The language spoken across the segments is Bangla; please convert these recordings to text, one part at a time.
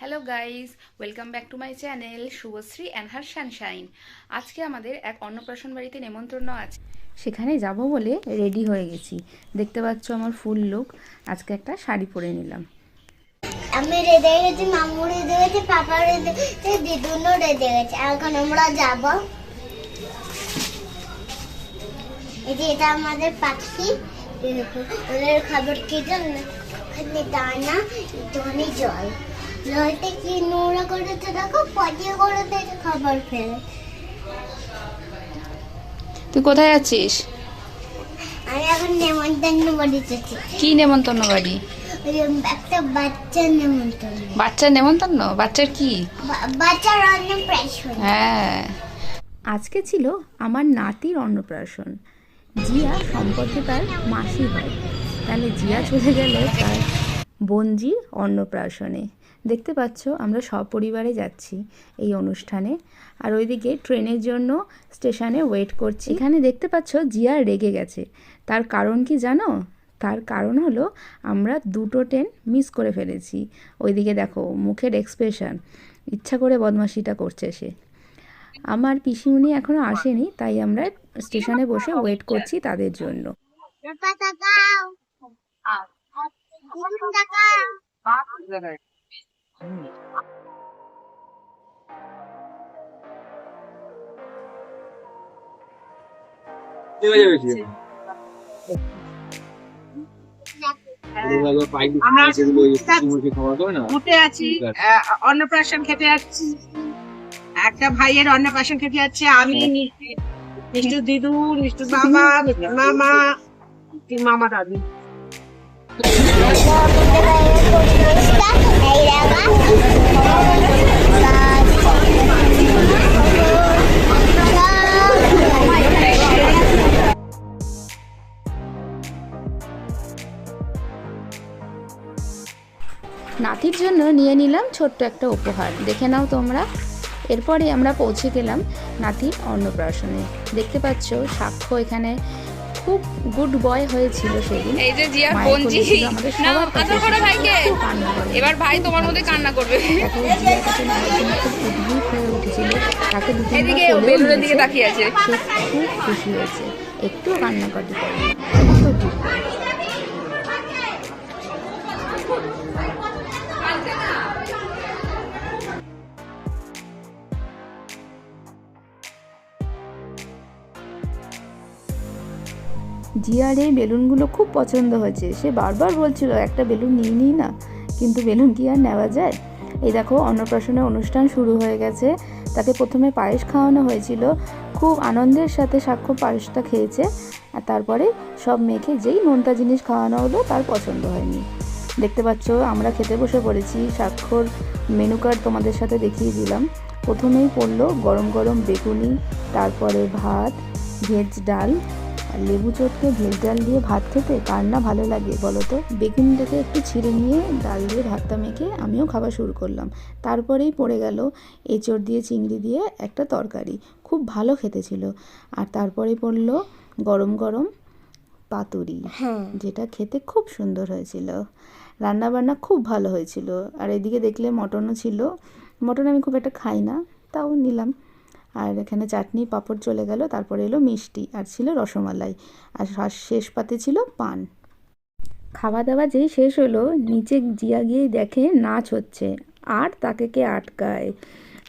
Hello guys welcome back to my channel Subhashree and her sunshine আজকে আমাদের এক অন্নপ্রাশন বাড়িতে নেমন্তন্ন আছে। সেখানে যাব বলে রেডি হয়ে গেছি। দেখতে পাচ্ছ আমার ফুল লুক। আজকে একটা শাড়ি পরে নিলাম। আমি রেডে গেছি মামু রেডে গেছি পাপা রেডে গেছে দিদুনও রেডে গেছে এখন আমরা যাব। এই যে এটা আমাদের পাখি। ওদের খাবার খেতে ওখানে দানা জল। জলটা কি নোংরা করেছে দেখো? পটিয়ে করে দিয়ে খাবার ফেলে তুই কোথায় আছিস? আমি এখন নেমন্তন্ন বাড়ি যাচ্ছি। কি নেমন্তন্ন বাড়ি? একটা বাচ্চার নেমন্তন্ন। বাচ্চার নেমন্তন্ন? বাচ্চার কি? বাচ্চার হ্যাঁ। আজকে ছিল আমার নাতির অন্নপ্রাশন। জিয়া সম্পর্কে তার মাসি হয়। তাহলে জিয়া চলে গেল তার বঞ্জির অন্নপ্রাশনে দেখতে পাচ্ছ আমরা সপরিবারে যাচ্ছি এই অনুষ্ঠানে আর ওইদিকে ট্রেনের জন্য স্টেশনে ওয়েট করছি এখানে দেখতে পাচ্ছ জিয়া রেগে গেছে তার কারণ কি জানো তার কারণ হলো আমরা দুটো ট্রেন মিস করে ফেলেছি ওইদিকে দেখো মুখের এক্সপ্রেশন ইচ্ছা করে বদমাশিটা করছে সে আমার পিসিমণি এখনও আসেনি তাই আমরা স্টেশনে বসে ওয়েট করছি তাদের জন্য অন্নপ্রাশন খেতে যাচ্ছি। একটা ভাইয়ের অন্নপ্রাশন খেতে যাচ্ছে, আমি নিষ্ঠু দিদু নিষ্ঠু বাবা মামা মামা দাদু। নাতির জন্য নিয়ে নিলাম ছোট্ট একটা উপহার। দেখে নাও তোমরা। এরপরে আমরা পৌঁছে গেলাম নাতির অন্নপ্রাশনে। দেখতে পাচ্ছ, সাক্ষ্য এখানে খুব গুড বয় হয়েছিল সেদিন। এই যে জিয়ার মায়ের বোন কোলে জি ছিল, আমাদের না আদর করো ভাইকে। কান্না। এবার ভাই তোমার মধ্যে কান্না করবে। খুব হয়ে উঠেছিল। তাকে দু এদিকে বেলুনের দিকে তাকিয়ে আছে। খুব খুশি হয়েছে। একটু করে জিয়ার এই বেলুনগুলো খুব পছন্দ হয়েছে। সে বারবার বলছিল, একটা বেলুন নিয়ে নিই না, কিন্তু বেলুন কি আর নেওয়া যায়? এই দেখো, অন্নপ্রাশনের অনুষ্ঠান শুরু হয়ে গেছে। তাকে প্রথমে পায়েস খাওয়ানো হয়েছিল। খুব আনন্দের সাথে সাক্ষ্য পায়েসটা খেয়েছে। আর তারপরে সব মেয়েকে যেই নোনতা জিনিস খাওয়ানো হলো, তার পছন্দ হয়নি। দেখতে পাচ্ছ, আমরা খেতে বসে পড়েছি। স্বাক্ষর মেনু কার্ড তোমাদের সাথে দেখিয়ে দিলাম। প্রথমেই পড়ল গরম গরম বেগুনি, তারপরে ভাত, ভেজ ডাল আর লেবু চটকে ভেজ ডাল দিয়ে ভাত খেতে কার না ভালো লাগে বলো তো? বেগুনটাকে একটু ছিঁড়ে নিয়ে ডাল দিয়ে ভাতটা মেখে আমিও খাওয়া শুরু করলাম। তারপরেই পড়ে গেল এঁচড় দিয়ে চিংড়ি দিয়ে একটা তরকারি। খুব ভালো খেতে ছিল। আর তারপরে পড়ল গরম গরম পাতুরি যেটা খেতে খুব সুন্দর হয়েছিল। রান্না বান্না খুব ভালো হয়েছিল। আর এদিকে দেখলে মটনও ছিল। মটন আমি খুব একটা খাই না তাও নিলাম। আর এখানে চাটনি, পাঁপড় চলে গেল, তারপরে এলো মিষ্টি আর ছিল রসমালাই। আর শেষ পাতে ছিল পান। খাওয়া দাওয়া যেই শেষ হলো, নিচে জিয়া গিয়েই দেখে নাচ হচ্ছে আর তাকে কে আটকায়।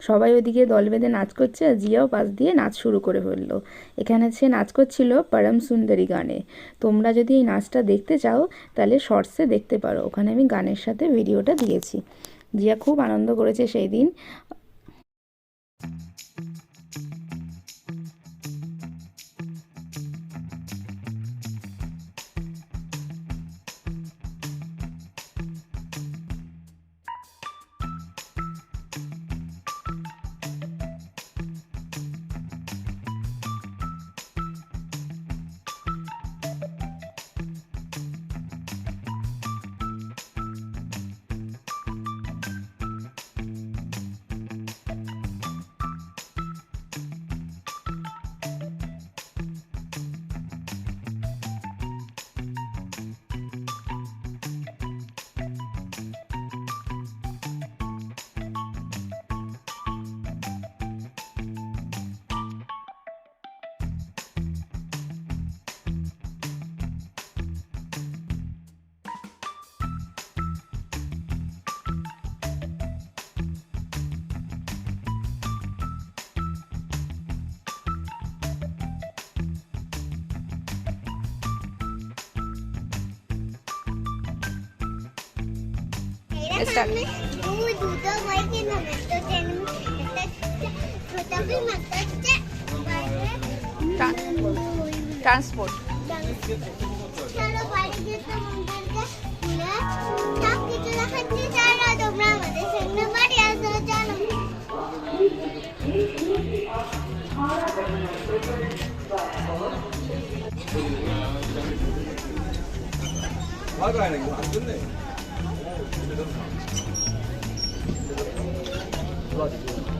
সবাই ওদিকে দল বেঁধে নাচ করছে আর জিয়াও পাশ দিয়ে নাচ শুরু করে ফেলল। এখানে সে নাচ করছিল পরম সুন্দরী গানে। তোমরা যদি এই নাচটা দেখতে চাও, তাহলে শর্টসে দেখতে পারো। ওখানে আমি গানের সাথে ভিডিওটা দিয়েছি। জিয়া খুব আনন্দ করেছে সেই দিন। স্টার্ট ট্রান্সপোর্ট ভালো হয় নাকি আসবেন না 这个这个不知道个